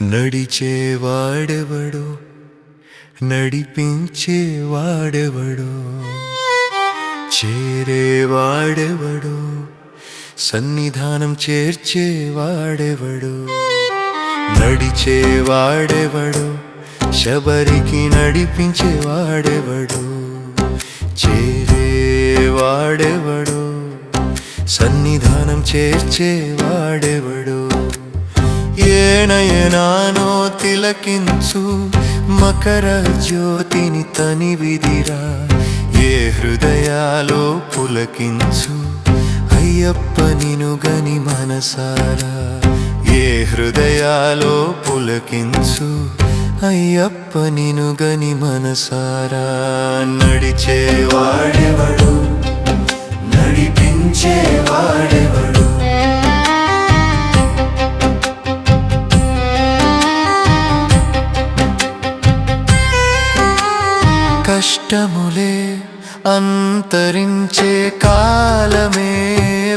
నడిచేవాడెవడు నడిపించేవాడెవడు చేరేవాడెవడు సన్నిధానం చేర్చేవాడెవడు నడిచేవాడెవడు శబరికి నడిపించేవాడెవడు చేరేవాడెవడు సన్నిధానం చేర్చేవాడెవడు ప్రణయనానో తిలకించు మకర జ్యోతిని తనివిదిరా. ఏ హృదయాలో పులకించు అయ్యప్ప నిను గని మనసారా. ఏ హృదయాలో పులకించు అయ్యప్ప నిను గని మనసారా. నడిచేవాడెవడు? నడిపించేవాడెవడు కష్టములే అంతరించే కాలమే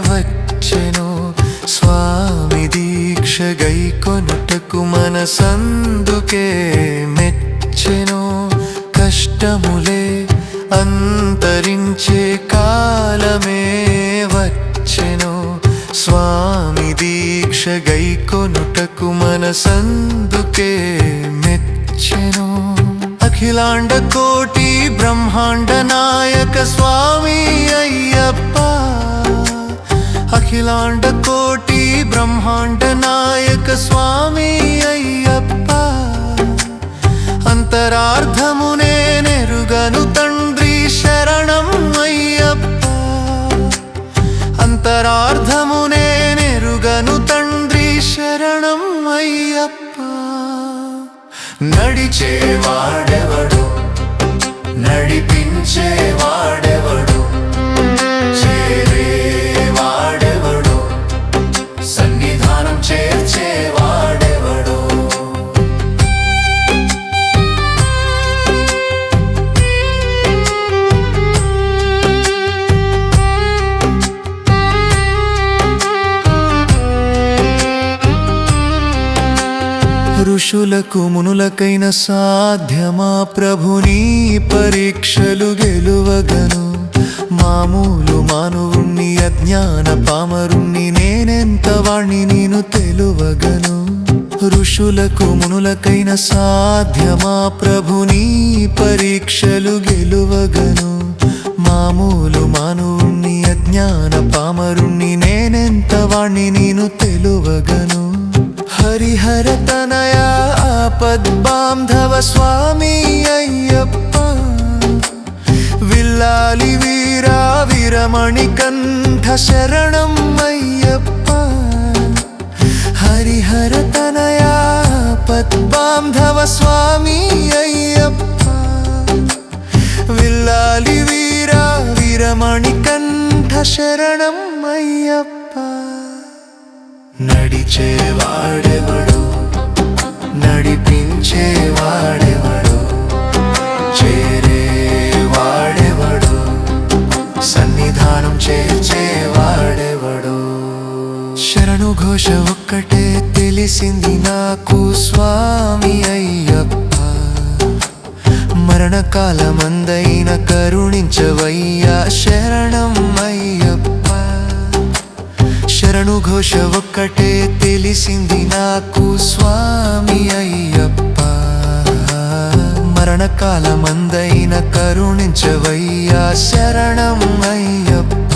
వచ్చెను. స్వామి దీక్ష గైకొనుటకు మనసందుకే మెచ్చెను. కష్టములే అంతరించే కాలమే వచ్చెను. స్వామి దీక్ష గైకొనుటకు మనసందుకే మెచ్చెను. అఖిలాండ కోటి బ్రహ్మాండ నాయక స్వామి అయ్యప్ప. అఖిలాండ కోటి బ్రహ్మాండ నాయక స్వామి అయ్యప్ప. అంతరార్థమునే నెరుగను తండ్రి శరణం అయ్యప్ప. అంతరార్థమునే నెరుగను తండ్రి శరణం అయ్యప్ప. నడిచేవాడెవడు? నడిపించేవాడెవడు ఋషులకు మునులకైన సాధ్యమా ప్రభుని పరీక్షలు గెలువగను. మామూలు మానవుణ్ణి అజ్ఞాన పామరుణ్ణి నేనెంత వాణ్ణి నేను తెలువగను. ఋషులకు మునులకైన సాధ్యమా ప్రభుని పరీక్షలు గెలువగను. మామూలు మానవుణ్ణి అజ్ఞాన పామరుణ్ణి నేనెంత వాణ్ణి నేను తెలువగను. హరిహర తనయ ఆపద్బాంధవ స్వామి అయ్యప్ప. విల్లాలి వీరా విరమణి కంఠ శరణం అయ్యప్ప. హరిహర తనయ పద్బాంధవ స్వామి అయ్యప్ప. విల్లాలి వీరా విరమణి కంఠ శరణం అయ్యప్ప. నడిచేవాడెవడు? నడిపించేవాడెవడు? చేరేవాడెవడు? సన్నిధానం చేర్చేవాడెవడు? శరణు ఘోష ఒక్కటే తెలిసింది నాకు స్వామి అయ్యప్ప. మరణకాలమందైన కరుణించవయ్యా శరణం అయ్యప్ప. శరణు ఘోష ఒక్కటే తెలిసింది నాకు స్వామి అయ్యప్ప. మరణకాలమందైన కరుణించవయ్యా శరణం అయ్యప్ప.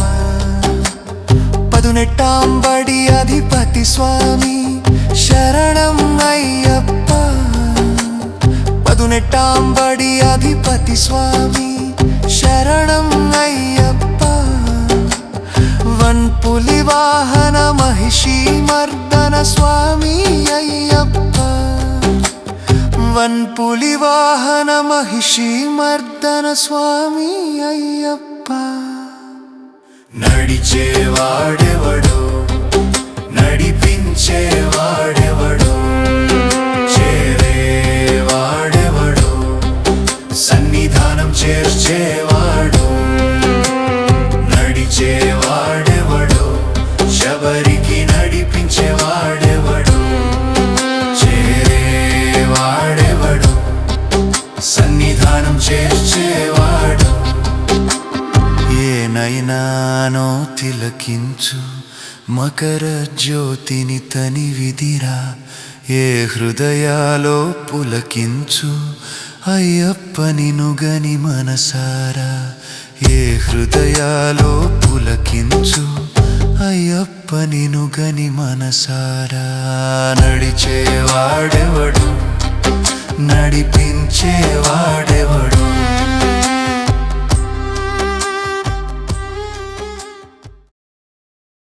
పదునెట్టాంబడి అధిపతి స్వామి శరణం అయ్యప్ప. పదునెట్టాంబడి అధిపతి స్వామి శరణం అయ్య పులివాహన మహిషీ మహిషి మర్దన స్వామి అయ్యప్ప. వన్ పులివాహన మహిషి మర్దన స్వామి అయ్యప్ప. నడిచేవాడెవడో? నడిపించేవాడే ఎక్కడైనానో తిలకించు మకర జ్యోతిని తని విధిరా ఏ హృదయాలో పులకించు అయ్యప్పని నుగని మనసారా ఏ హృదయాలో పులకించు అయ్యప్పని నినుగని మనసారా. నడిచేవాడెవడు? నడిపించేవాడు